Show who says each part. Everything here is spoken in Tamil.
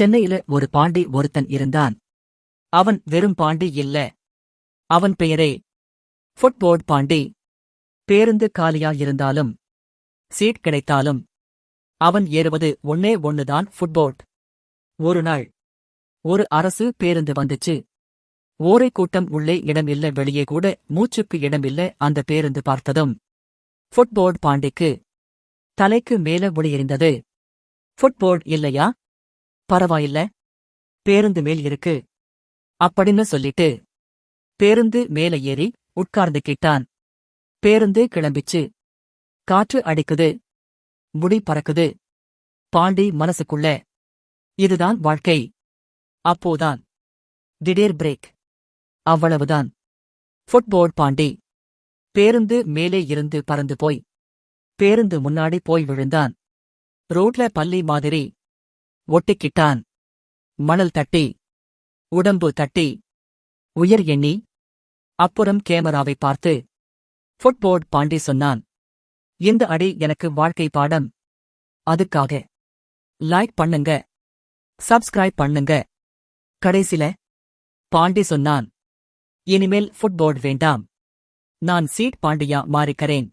Speaker 1: சென்னையில ஒரு பாண்டி ஒருத்தன் இருந்தான். அவன் வெறும் பாண்டி இல்ல. அவன் பெயரே ஃபுட்போர்ட் பாண்டி. பேருந்து காலியா இருந்தாலும் சீட் கிடைத்தாலும் அவன் ஏறுவது ஒன்னே ஒன்னுதான் ஃபுட்போர்ட். ஒரு நாள் ஒரு அரசு பேருந்து வந்துச்சு. ஓரை கூட்டம் உள்ளே இடமில்ல வெளியே கூட மூச்சுக்கு இடமில்ல அந்த பேருந்து பார்த்ததும் ஃபுட்போர்ட் பாண்டிக்கு தலைக்கு மேல ஒளியெறிந்தது ஃபுட்போர்ட் இல்லையா? பரவாயில்ல. பேருந்து மேல் இருக்கு. அப்படின்னு சொல்லிட்டு பேருந்து மேல ஏறி உட்கார்ந்துக்கிட்டான் பேருந்து கிளம்பிச்சு. காற்று அடிக்குது. முடி பறக்குது. பாண்டி மனசுக்குள்ள இதுதான் வாழ்க்கை. அப்போதான் திடீர் பிரேக். அவ்வளவுதான். ஃபுட்போர்ட் பாண்டி பேருந்து மேலே இருந்து பறந்து போய் பேருந்து முன்னாடி போய் விழுந்தான். ரோட்ல பள்ளி மாதிரி ஒட்டிக்கிட்டான். மணல் தட்டி உடம்பு தட்டி உயர் எண்ணி அப்புறம் கேமராவை பார்த்து ஃபுட்போர்ட் பாண்டி சொன்னான். இந்த அடி எனக்கு வாழ்க்கை பாடம். அதுக்காக லைக் பண்ணுங்க சப்ஸ்கிரைப் பண்ணுங்க. கடைசில பாண்டி சொன்னான். இனிமேல் ஃபுட்போர்ட் வேண்டாம். நான் சீட் பாண்டியா மாறிக்கறேன்.